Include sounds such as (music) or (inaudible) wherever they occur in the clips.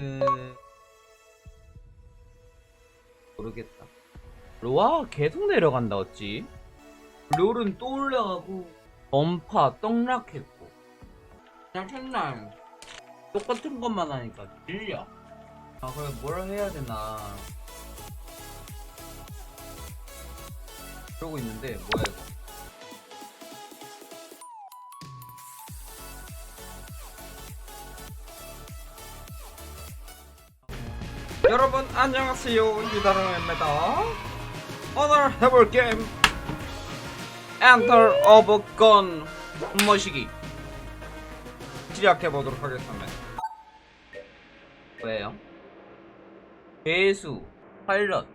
그... 모르겠다. 로아 계속 내려간다 어찌? 롤은 또 올라가고 엄파 떡락했고 그냥 맨날 똑같은 것만 하니까 질려. 아 그래 뭘 해야 되나? 그러고 있는데 뭐야 이거? 안녕하세요 유다롱입니다. 오늘 해볼 게임 엔터 오브 건 모시기? 시작해보도록 하겠습니다. 왜요? 배수, 파일럿,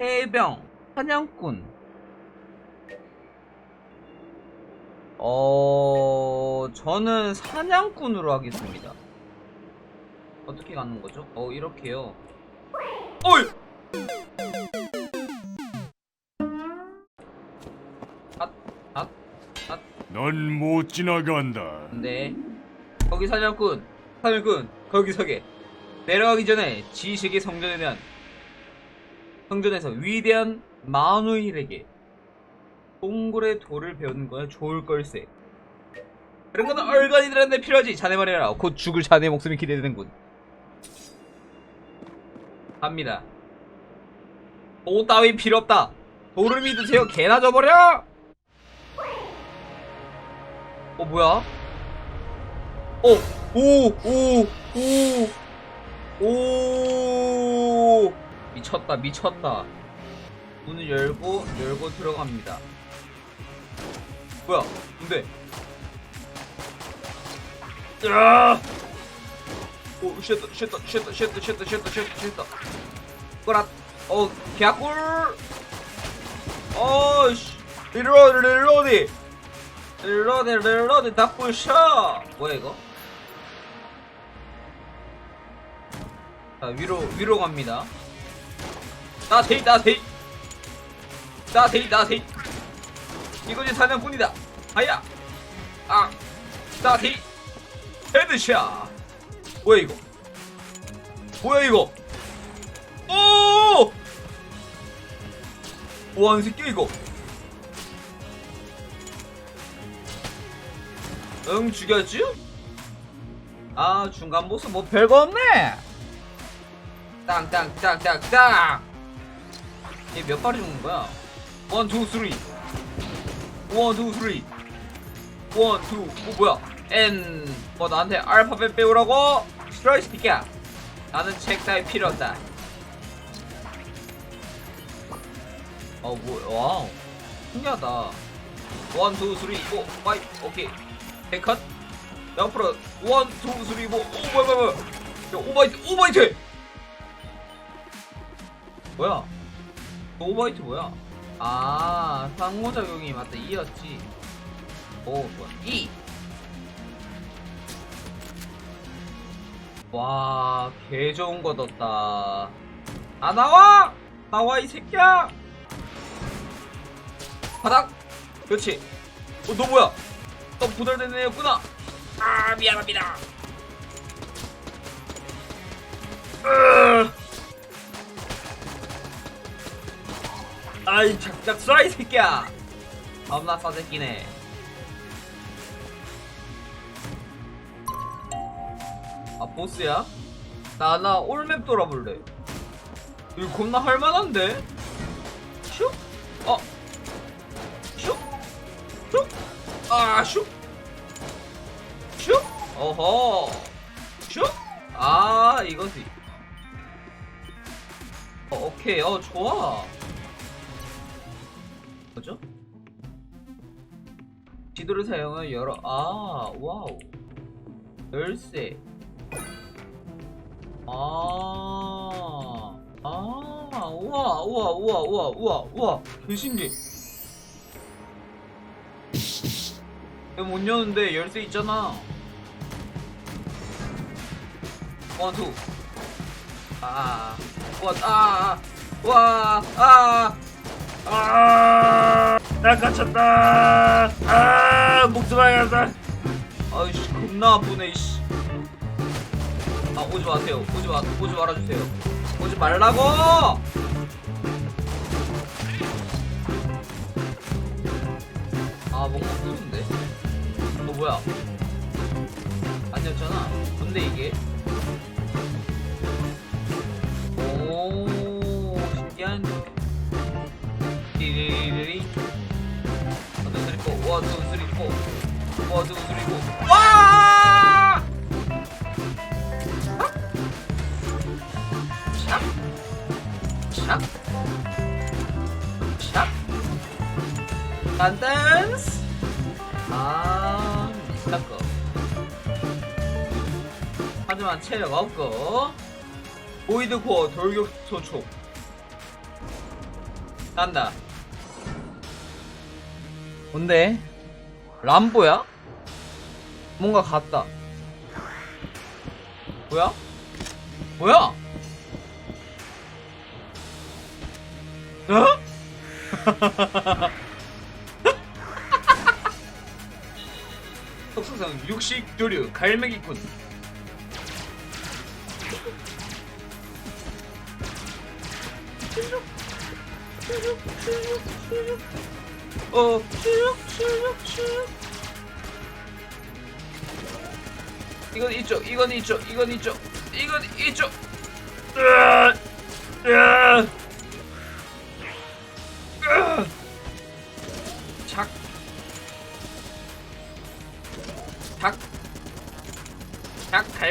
해병, 사냥꾼. 어... 저는 사냥꾼으로 하겠습니다. 어떻게 가는 거죠? 어 이렇게요 어이! 넌 못 지나간다. 네. 거기 사냥꾼, 사냥꾼, 거기 서게. 내려가기 전에 지식의 성전에 대한 성전에서 위대한 마누일에게 동굴의 돌을 배우는 거야 좋을 걸세. 그런 건 얼간이들한테 필요하지. 자네 말이라. 곧 죽을 자네 목숨이 기대되는군. 갑니다. 도 따위 필요 없다. 돌을 믿으세요. 개나 져버려. 어 뭐야? 어, 오, 오, 오, 오, 미쳤다, 미쳤다. 문을 열고, 열고 들어갑니다. 뭐야, 근데. 야! 오, 쉣다, 쉣다, 쉣다, 쉣다, 쉣다, 쉣다, 쉣다, 쉣다. 꼬라, 어, 개꿀! 어이씨, 리로드, 리로드! 릴로드 릴로드 다 부셔. 뭐야 이거? 자 위로 위로 갑니다. 나세이 나세이 나세이 나세이 이것이 사냥꾼이다. 아야. 아 나세이 헤드샷 뭐야 이거? 뭐야 이거? 오! 뭐하는 새끼야 이거? 응 죽였지? 아 중간 보스 뭐 별거 없네! 땅땅땅땅땅! 얘 몇 발이 죽는 거야? 원, 투, 쓰리. 원, 투, 쓰리. 원, 투, 어 뭐야? N. 뭐 나한테 알파벳 배우라고? 싫어 이 새끼야 나는 책 따위 필요 없다 어 뭐, 와우 신기하다 원, 투, 쓰리, 오, 파이, 오케이 컷 옆으로 원, 투, 쓰리, 뭐, 오, 뭐야, 뭐야, 뭐야. 야, 오바이트, 오바이트! 뭐야? 저 오바이트 뭐야? 아, 상호작용이 맞다, 이였지. 오, 좋아. 이! 와, 개 좋은 거 떴다. 아, 나와! 나와, 이 새끼야! 바닥! 그렇지. 어, 너 뭐야? 또 부덜된 애였구나. 아 미안합니다. 으. 아이 작작 쏴 이 새끼야. 겁나 싸새끼네. 아 보스야? 나 나 올맵 돌아볼래. 이거 겁나 할만한데? 슉? 어? 슉? 슉? 아, 슉! 슉! 어허! 슉! 아, 이거지. 어, 오케이, 어, 좋아. 뭐죠? 지도를 사용한 여러, 아, 와우. 열쇠. 아, 아, 우와, 우와, 우와, 우와, 우와, 우와, 개신기. 이거 못 여는데 열쇠 있잖아. 원, 투. 아, 원, 아, 와, 아, 아, 나 갇혔다. 아, 목숨 아야다. 아이씨, 겁나 아프네, 이씨. 아 오지 마세요. 오지 마 오지 말아주세요. 오지 말라고. 아 뭔가 무서운데. 어 뭐야? 아니었잖아. 뭔데 이게? 원투 쓰리 포 원투 쓰리 포 와! 딴딴스 아거 하지만 체력 없고 보이드 코어 돌격 소총 딴다 뭔데? 람보야? 뭔가 같다 뭐야? 뭐야? 어? (laughs) 속성상 육식 조류 갈매기꾼 어 이건 이쪽 이건 이쪽 이건 이쪽 이건 이쪽 으아! 으아! 으아!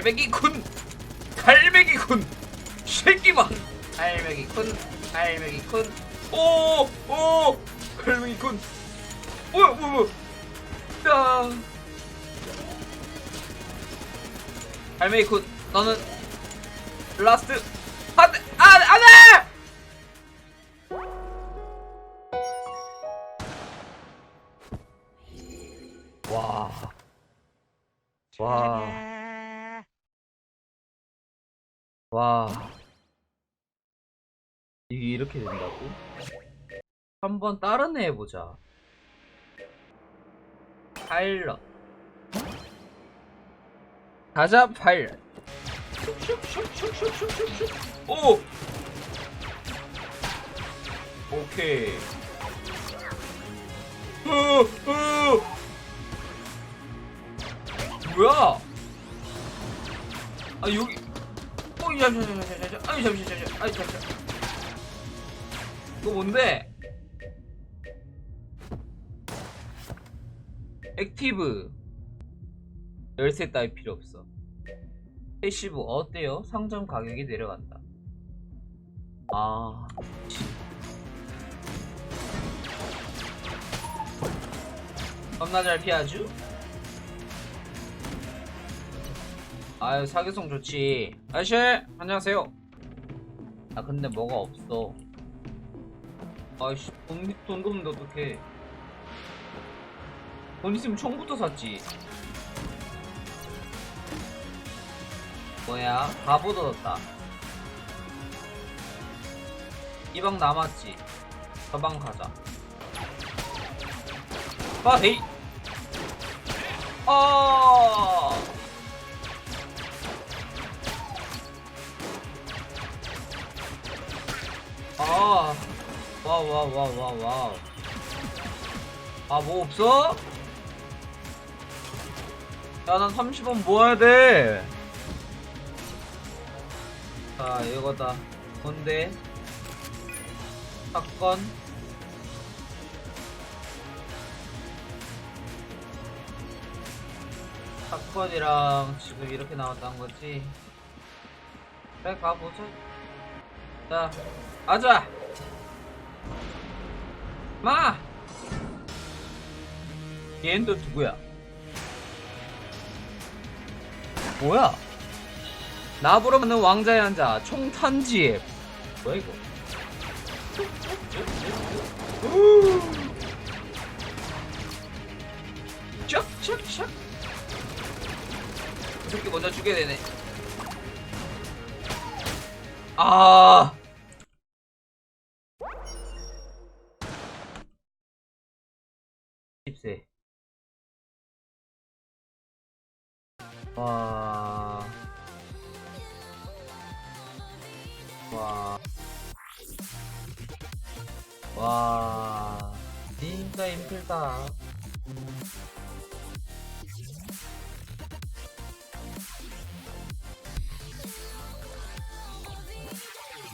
갈매기군. 갈매기군. 새끼만. 갈매기군. 갈매기군. 오! 오! 갈매기군. 뭐야, 뭐야, 뭐야. 야. 갈매기군. 너는 라스트 안돼 안돼 안돼 와. 와. 와. 이게 이렇게 된다고? 한번 다른 애 해보자. 파일럿. 가자, 파일럿. 오! 오케이. 으, 으. 뭐야? 아 여기. 어, 잠시, 잠시, 잠시, 잠시. 아니 잠시, 잠시. 아니 잠시. 이거 뭔데? 액티브. 열쇠 따위 필요 없어. 패시브 어때요? 상점 가격이 내려간다. 아. 겁나 잘 피하죠? 아유 사교성 좋지. 아저씨 안녕하세요. 아 근데 뭐가 없어. 아이씨 돈, 돈도 없는데 어떡해. 돈 있으면 총부터 샀지. 뭐야? 바보 얻었다. 이 방 남았지. 저 방 가자. 아 헤이! 아 와, 와, 와, 와, 와. 아, 뭐 없어? 야, 난 30원 모아야 돼. 자, 이거다. 뭔데? 사건. 사건이랑 지금 이렇게 나왔다는 거지. 그래, 가보자. 자, 가자! 마! 얘는 또 누구야? 뭐야? 나보러 맞는 왕자의 한자 총탄지에 뭐야 이거? 우! 쩍! 쩍! 쩍! 이 새끼 먼저 죽여야 되네 아 와. 진짜 힘들다.